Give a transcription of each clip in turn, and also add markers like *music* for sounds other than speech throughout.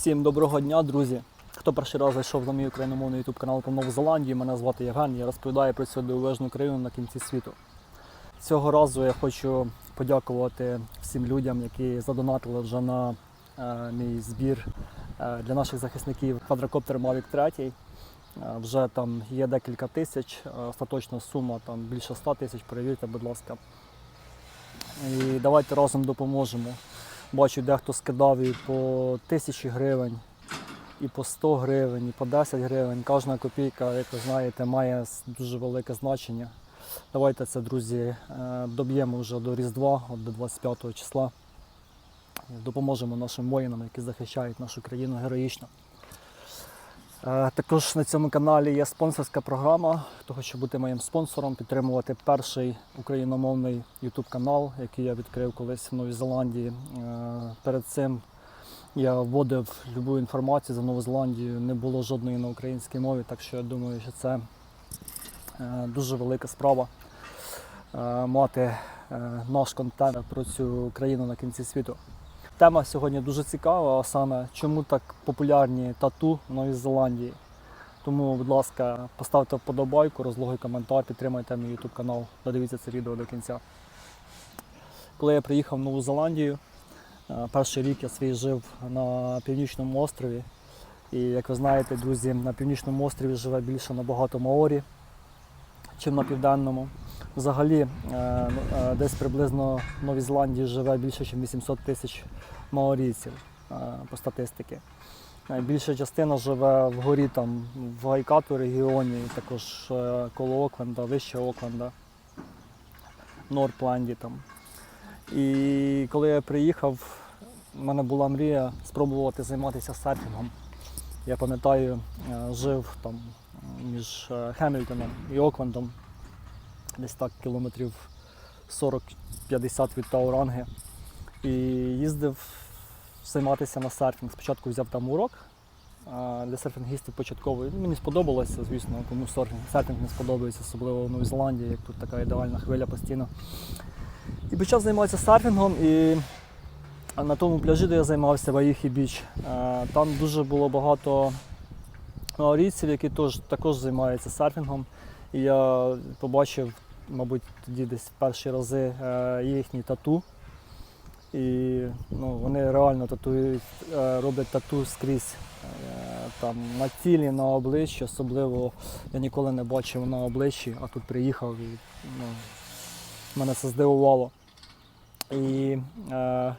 Всім доброго дня, друзі! Хто перший раз зайшов на мій україномовний YouTube канал про Нову Зеландію, мене звати Євген, я розповідаю про цю дивовижну країну на кінці світу. Цього разу я хочу подякувати всім людям, які задонатили вже на е, мій збір е, для наших захисників квадрокоптер Mavic 3. Е, вже там є декілька тисяч, е, остаточна сума там більше 100 тисяч, перевірте, будь ласка. І давайте разом допоможемо. Бачу, дехто скидав і по тисячі гривень, і по 100 гривень, і по 10 гривень. Кожна копійка, як ви знаєте, має дуже велике значення. Давайте це, друзі, е, доб'ємо вже до Різдва, от до 25 числа. Допоможемо нашим воїнам, які захищають нашу країну героїчно. Е, Також на цьому каналі є спонсорська програма. Хто хоче бути моїм спонсором, підтримувати перший україномовний YouTube канал, який я відкрив колись в Новій Зеландії. Е, Перед цим я вводив любу інформацію за Нову Зеландію, не було жодної на українській мові, так що я думаю, що це е, дуже велика справа мати наш контент про цю країну на кінці світу. Тема сьогодні дуже цікава, а саме чому так популярні тату в Новій Зеландії. Тому, будь ласка, поставте вподобайку, розлогий коментар, підтримайте мій YouTube канал, додивіться це відео до кінця. Коли я приїхав в Нову Зеландію, е, перший рік я свій жив на північному острові. І як ви знаєте, друзі, на північному острові живе більше набагато маорі, чим на південному. Взагалі, е, ну, е, десь приблизно в Новій Зеландії живе більше, ніж 800 тисяч маорійців е, по статистиці. Е, Більша частина живе вгорі там, в Гайкату регіоні, також коло Окленда, вище Окленда, Норпленді там. І коли я приїхав, в мене була мрія спробувати займатися серфінгом. Я пам'ятаю, жив там між Хемільтоном і Оклендом, десь так кілометрів 40-50 від Тауранги. І їздив займатися на серфінг. Спочатку взяв там урок для серфінгістів початковий. Ну, Мені сподобалося, звісно, кому серфінг, серфінг не сподобається, особливо в Новій Зеландії, як тут така ідеальна хвиля постійно. І почав займатися серфінгом. І на тому пляжі, де я займався, Ваїхі Біч, е, там дуже було багато маорійців, які теж, також займаються серфінгом. І я побачив, мабуть, тоді десь перші рази е, їхні тату. І ну, вони реально татують, е, роблять тату скрізь е, там, на тілі, на обличчі. Особливо я ніколи не бачив на обличчі, а тут приїхав і ну, мене це здивувало. І е,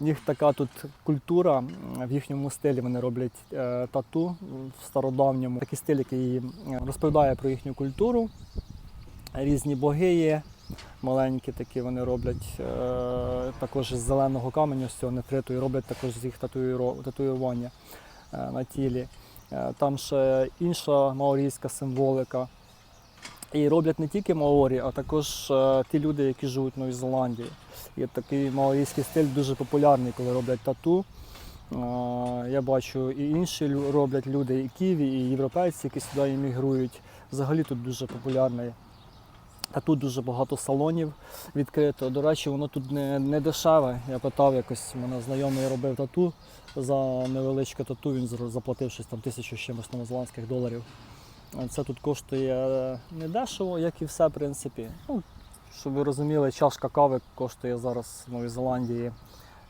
них така тут культура, в їхньому стилі вони роблять е, тату в стародавньому. Такий стиль, який розповідає про їхню культуру. Різні боги є, маленькі такі вони роблять е, також з зеленого каменю, з цього нефриту, і роблять також з їх татуювання е, на тілі. Е, там ще інша маорійська символика. І роблять не тільки маорі, а також е, ті люди, які живуть в Новій Зеландії. Є такий маорійський стиль дуже популярний, коли роблять тату. Е, Я бачу і інші роблять люди, і ківі, і європейці, які сюди іммігрують. Взагалі тут дуже популярний. Та тут дуже багато салонів відкрито. До речі, воно тут не, не дешеве. Я питав якось, мене знайомий робив тату за невеличке тату, він заплатив щось там тисячу з чимось новозеландських доларів. Е, Це тут коштує не дешево, як і все, в принципі. Ну, щоб ви розуміли, чашка кави коштує зараз в Новій Зеландії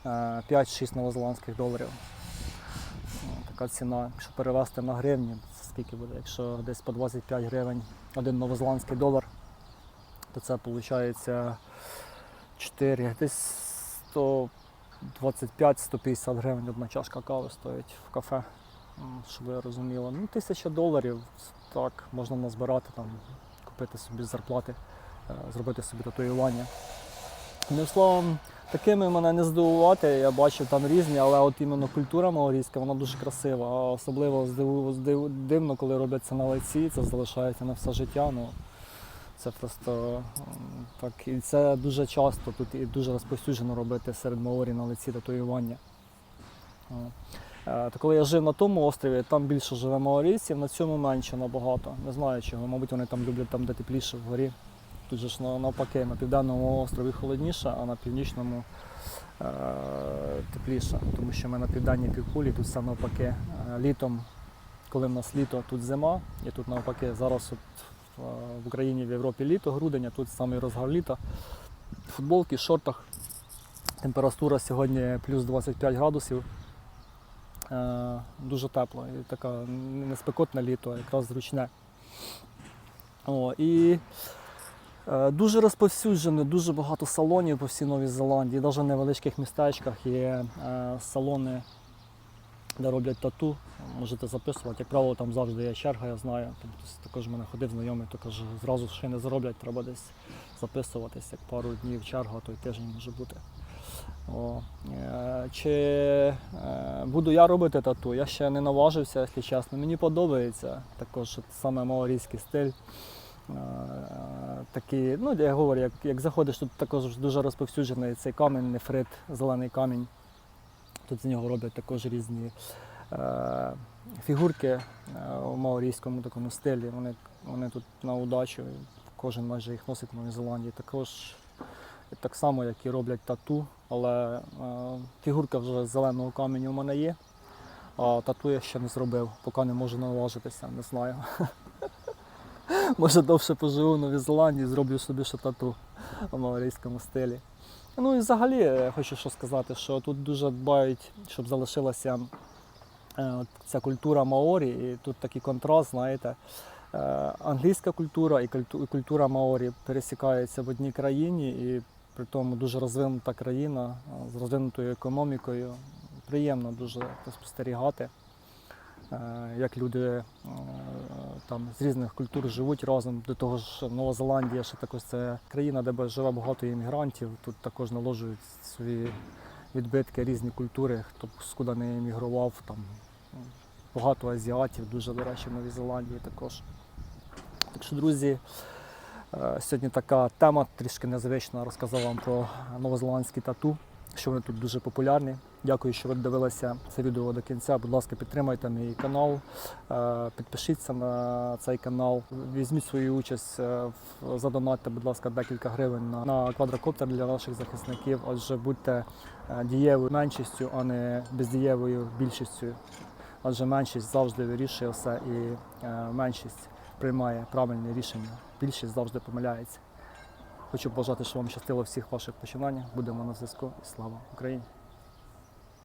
е, 5-6 новозеландських доларів. Е, Така ціна. Якщо перевести на гривні, це скільки буде? Якщо десь по 25 гривень один новозеландський долар, то це виходить 4, десь 125-150 гривень одна чашка кави стоїть в кафе. Щоб ви розуміли. Ну, тисяча доларів, так, можна назбирати, там, купити собі зарплати, е, зробити собі татуювання. Одним словом, такими мене не здивувати. Я бачив там різні, але от іменно культура маорійська, вона дуже красива. Особливо здиву, здив, дивно, коли роблять це на лиці, це залишається на все життя. Ну, це просто так. І це дуже часто тут і дуже розповсюджено робити серед маорі на лиці татуювання. Е, То коли я жив на тому острові, там більше живе маорійців, на цьому менше набагато. Не знаю чого. Мабуть, вони там люблять там, де тепліше вгорі. Тут же ж навпаки, на південному острові холодніше, а на північному е, тепліше. Тому що ми на південній півкулі, тут все навпаки. Е, Літом, коли в нас літо, тут зима, і тут навпаки зараз от, в, в Україні, в Європі літо, грудень, а тут самий розгар літа. Футболки, шортах. Температура сьогодні плюс 25 градусів. Е, дуже тепло і така не спекотне літо, а якраз зручне. О, і е, дуже розповсюджено, дуже багато салонів по всій Новій Зеландії. Навіть в невеличких містечках є е, салони, де роблять тату. Можете записувати. Як правило, там завжди є черга, я знаю. Там хтось також в мене ходив знайомий, то каже, зразу ще не зроблять, треба десь записуватись, як пару днів черга, то й тиждень може бути. О, е, чи е, буду я робити тату? Я ще не наважився, якщо чесно. Мені подобається також саме маорійський стиль. Е, Такий, ну я говорю, як, як заходиш, тут також дуже розповсюджений цей камінь, нефрит, зелений камінь. Тут з нього роблять також різні е, фігурки е, у маорійському такому стилі. Вони, вони тут на удачу, кожен майже їх носить в Новій Зеландії. Також так само, як і роблять тату, але е, фігурка вже з зеленого каменю у мене є. А тату я ще не зробив, поки не можу наважитися, не знаю. *laughs* Може довше поживу в Новій Зеландії, зроблю собі ще тату в маорійському стилі. Ну і взагалі е, хочу що сказати, що тут дуже дбають, щоб залишилася е, ця культура маорі, і тут такий контраст, знаєте. Е, Англійська культура і культура маорі пересікаються в одній країні, і при тому дуже розвинута країна з розвинутою економікою. Приємно дуже спостерігати, як люди е, там з різних культур живуть разом. До того ж, Нова Зеландія ще також це країна, де живе багато іммігрантів. Тут також наложують свої відбитки різні культури, хто скуди не емігрував. Там багато азіатів, дуже до речі, в Новій Зеландії також. Так що, друзі, е, сьогодні така тема трішки незвична. Розказав вам про новозеландські тату, що вони тут дуже популярні. Дякую, що ви дивилися це відео до кінця. Будь ласка, підтримайте мій канал, е, підпишіться на цей канал, візьміть свою участь, е, задонатьте, будь ласка, декілька гривень на, квадрокоптер для наших захисників. Отже, будьте е, дієвою меншістю, а не бездієвою більшістю. Адже меншість завжди вирішує все і меншість приймає правильне рішення. Більшість завжди помиляється. Хочу бажати, щоб вам щастило всіх ваших починаннях. Будемо на зв'язку. І слава Україні!